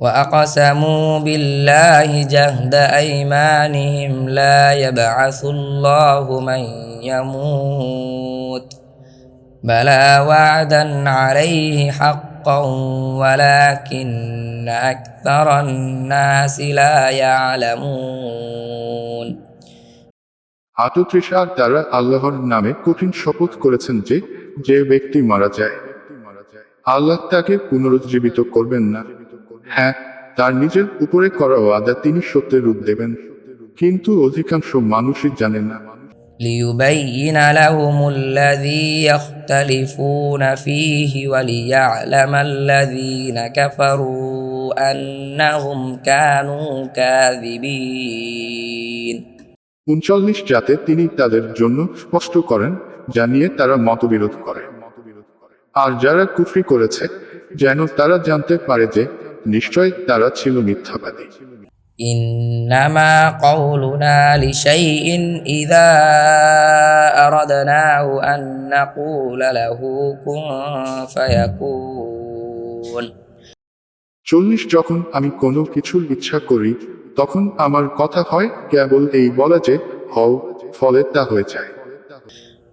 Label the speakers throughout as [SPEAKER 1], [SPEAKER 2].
[SPEAKER 1] وأقسموا بالله جهد أيمانهم لا يبعث الله من يموت بلى وعدا عليه حقا ولكن أكثر الناس لا يعلمون
[SPEAKER 2] আততৃষার দ্বারা আল্লাহর নামে কঠিন শপথ করেছেন যে যে ব্যক্তি মারা যায় আল্লাহ তাকে পুনরুজ্জীবিত করবেন না হ্যাঁ তার নিজের উপরে করা ওয়াদা তিনি সত্যের রূপ দেবেন কিন্তু অধিকাংশ মানুষই জানে না
[SPEAKER 1] ليبين لهم الذي يختلفون فيه وليعلم الذين كفروا أنهم كانوا كاذبين
[SPEAKER 2] উনচল্লিশ যাতে তিনি তাদের জন্য স্পষ্ট করেন জানিয়ে তারা মতবিরোধ করে আর যারা কুফরি করেছে যেন তারা জানতে পারে যে নিশ্চয় তারা ছিল মিথ্যাবাদী
[SPEAKER 1] إنما قولنا لشيء إذا أردناه أن نقول له كن فيكون
[SPEAKER 2] চল্লিশ যখন আমি কোনো কিছুর ইচ্ছা করি তখন আমার কথা হয় কেবল এই বলা যে হও ফলে তা হয়ে যায়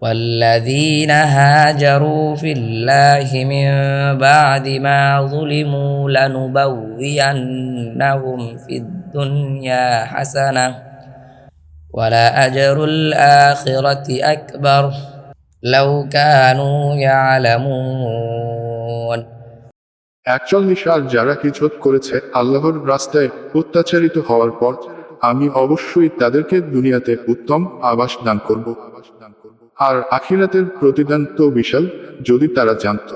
[SPEAKER 1] والذين هاجروا في الله من بعد ما ظلموا لنبوينهم في الدنيا حسنة ولأجر الآخرة أكبر لو كانوا يعلمون
[SPEAKER 2] একচল্লিশ আর যারা হিজরত করেছে আল্লাহর রাস্তায় অত্যাচারিত হওয়ার পর আমি অবশ্যই তাদেরকে দুনিয়াতে উত্তম আবাস দান করব আর আখিরাতের প্রতিদান তো বিশাল যদি তারা জানত।